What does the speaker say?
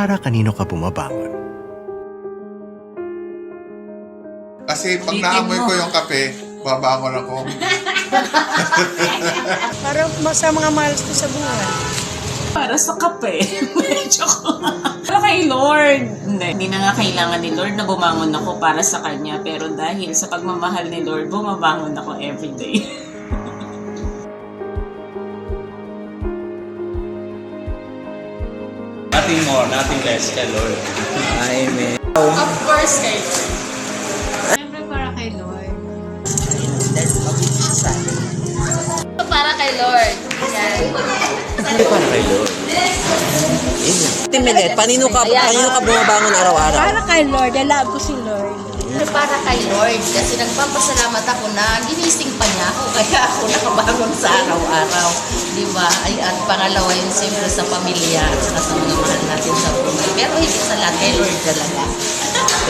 Para kanino ka bumabangon? Kasi pag naamoy mo. ko yung kape, babangon ako. Para sa mga mahal ko sa buhay. Para sa kape. Medyo Para kay Lord. Hindi. Hindi na nga kailangan ni Lord na bumangon ako para sa Kanya. Pero dahil sa pagmamahal ni Lord, bumabangon ako everyday. Nothing more, nothing less kay Lord. Amen. of course, kay Lord. Siyempre para kay Lord. Para kay Lord. Yan. Hindi para kay Lord. Timilet, panino ka, panino ka bumabangon araw-araw? Para kay Lord, I love ko si Lord. Para kay Lord. Kasi nagpapasalamat ako na ginising pa niya ako. Kaya ako nakabangon sa araw-araw. Di ba? Ay, at pangalawa yun siyempre sa pamilya at saka sa mga mahal natin sa buhay. Pero higit sa lahat kay Lord talaga.